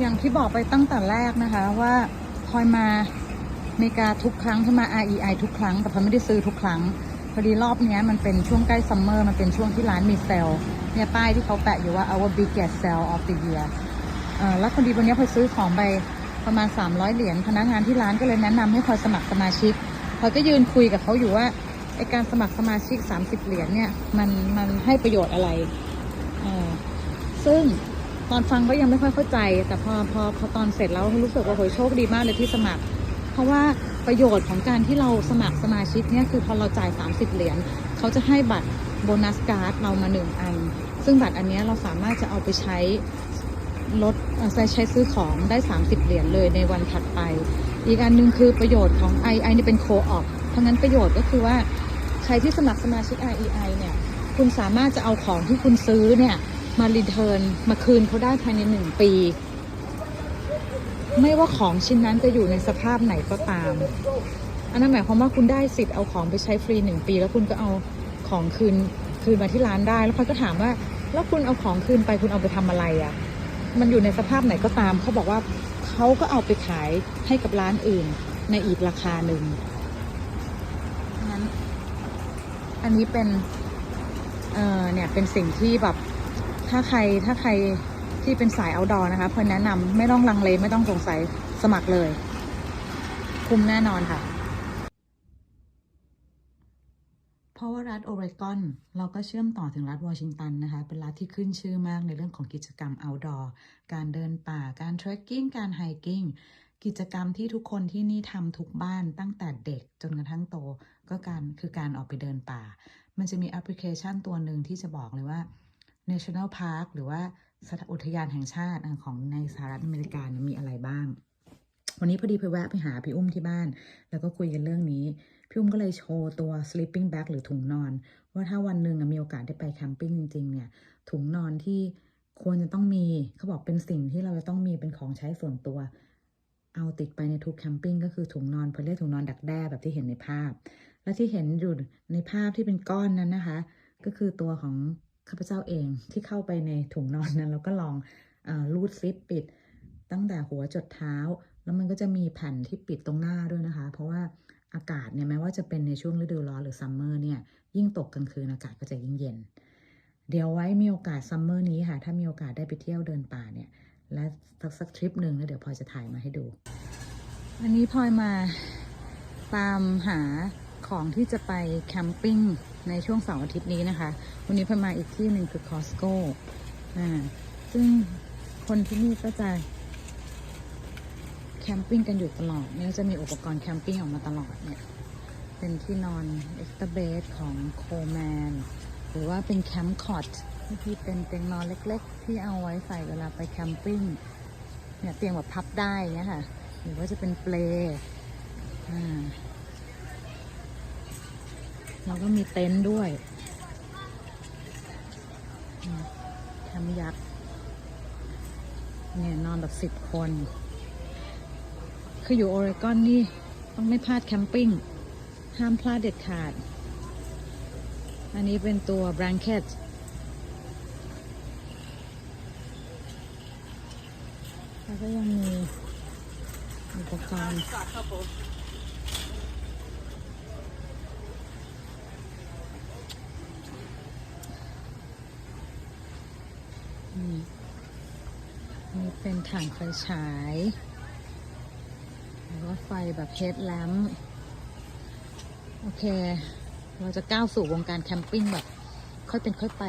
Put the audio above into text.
อย่างที่บอกไปตั้งแต่แรกนะคะว่าพลอยมาอเมริกาทุกครั้งที่มา REI ทุกครั้ง แต่พลอยไม่ได้ซื้อทุกครั้ง พอดีรอบนี้มันเป็นช่วงใกล้ซัมเมอร์มันเป็นช่วงที่ร้านมีเซลเนี่ยป้ายที่เขาแปะอยู่ว่า our biggest sale of the year เอ่อแล้วพอดีวันนี้พลอยซื้อของไปประมาณ 300 เหรียญพนักงานที่ร้านก็เลยแนะนำให้พลอยสมัครสมาชิกพลอยก็ยืนคุยกับเขาอยู่ว่าไอการสมัครสมาชิก 30 เหรียญเนี่ยมันมันให้ประโยชน์อะไรเอ่อซึ่ง ตอนฟังก็ยังไม่ค่อยเข้าใจ แต่พอพอพอตอนเสร็จแล้วรู้สึกว่าโหยโชคดีมากเลยที่สมัคร เพราะว่าประโยชน์ของการที่เราสมัครสมาชิกเนี่ยคือพอเราจ่าย 30 เหรียญเขาจะให้บัตรโบนัสการ์ดเรามาหนึ่งอัน ซึ่งบัตรอันนี้เราสามารถจะเอาไปใช้ลดใช้ใช้ซื้อของได้ 30 เหรียญเลยในวันถัดไป อีกอันหนึงคือประโยชน์ของ i i นี่เป็นโคออปเพราะงั้นประโยชน์ก็คือว่าใครที่สมัครสมาชิก REI เนี่ยคุณสามารถจะเอาของที่คุณซื้อเนี่ย มารีเทิร์นมาคืนเขาได้ภายในหนึ่งปี ไม่ว่าของชิ้นนั้นจะอยู่ในสภาพไหนก็ตาม อันนั้นหมายความว่าคุณได้สิทธิ์เอาของไปใช้ฟรีหนึ่งปี แล้วคุณก็เอาของคืนคืนมาที่ร้านได้ แล้วพลอยก็ถามว่า แล้วคุณเอาของคืนไปคุณเอาไปทำอะไรอะ่ะ มันอยู่ในสภาพไหนก็ตาม เขาบอกว่าเขาก็เอาไปขายให้กับร้านอื่น ในอีกราคาหนึ่งงั้นอันนี้เป็น เออเนี่ยเป็นสิ่งที่แบบ ถ้าใครถ้าใครที่เป็นสายเอาดอนะคะ เพื่อนแนะนำไม่ต้องลังเลไม่ต้องสงสัยสมัครเลย คุ้มแน่นอนค่ะ เพราะว่ารัฐโอเรกอน เราก็เชื่อมต่อถึงรัฐวอชิงตันนะคะ เป็นรัฐที่ขึ้นชื่อมากในเรื่องของกิจกรรม outdoor การเดินป่าการ trekking การ hiking กิจกรรมที่ทุกคนที่นี่ทำทุกบ้านตั้งแต่เด็กจนกระทั่งโตก็การคือการออกไปเดินป่า มันจะมีแอปพลิเคชันตัวหนึ่งที่จะบอกเลยว่า National Park หรือว่าสถานอุทยานแห่งชาติของในสหรัฐอเมริกาเนี่ยมีอะไรบ้าง วันนี้พอดีไปแวะไปหาพี่อุ้มที่บ้าน แล้วก็คุยกันเรื่องนี้ พี่อุ้มก็เลยโชว์ตัว sleeping bag หรือถุงนอน ว่าถ้าวันหนึ่งมีโอกาสได้ไปแคมปิ้งจริงๆ เนี่ย ถุงนอนที่ควรจะต้องมีเขาบอกเป็นสิ่งที่เราจะต้องมีเป็นของใช้ส่วนตัว เอาติดไปในทุกแคมปิ้งก็คือถุงนอนเพื่อเรียกถุงนอนดักแด้แบบที่เห็นในภาพ และที่เห็นอยู่ในภาพที่เป็นก้อนนั้นนะคะ ก็คือตัวของ ข้าพเจ้าเองที่เข้าไปในถุงนอนนั้นแล้วก็ลองเออรูดซิปปิดตั้งแต่หัวจดเท้า แล้วมันก็จะมีแผ่นที่ปิดตรงหน้าด้วยนะคะ เพราะว่าอากาศเนี่ยแม้ว่าจะเป็นในช่วงฤดูร้อนหรือซัมเมอร์เนี่ยยิ่งตกกลางคืนอากาศก็จะยิ่งเย็น เดี๋ยวไว้มีโอกาสซัมเมอร์นี้ค่ะ ถ้ามีโอกาสได้ไปเที่ยวเดินป่าเนี่ย และสักสักทริปหนึ่งแล้วเดี๋ยวพลอยจะถ่ายมาให้ดู อันนี้พลอยมาตามหา ของที่จะไปแคมปิ้งในช่วงเสาร์อาทิตย์นี้นะคะ วันนี้พลอยมาอีกที่หนึ่งคือคอสโก้อ่าซึ่งคนที่นี่ก็จะแคมปิ้งกันอยู่ตลอดเนี่ยจะมีอุปกรณ์แคมปิ้งออกมาตลอดเนี่ยเป็นที่นอนเอ็กซ์ตเบสของโคแมนหรือว่าเป็นแคมป์คอตที่เป็นเตียงนอนเล็ก ๆ ที่เอาไว้ใส่เวลาไปแคมปิ้งเนี่ยเตียงแบบพับได้เงี้ยค่ะ หรือว่าจะเป็นเปลอ่า แล้วก็มีเต็นท์ด้วยแคมป์ยักษ์เนี่ยนอนแบบสิบคน คืออยู่โอเรกอนนี่ต้องไม่พลาดแคมปิ้ง ห้ามพลาดเด็ดขาด อันนี้เป็นตัว blanket แล้วก็ยังมีอุปกรณ์นี่นี่ เป็นถังไฟฉายแล้วก็ไฟแบบเฮดแลมโอเค เราจะก้าวสู่วงการแคมปิ้งแบบ ค่อยเป็นค่อยไป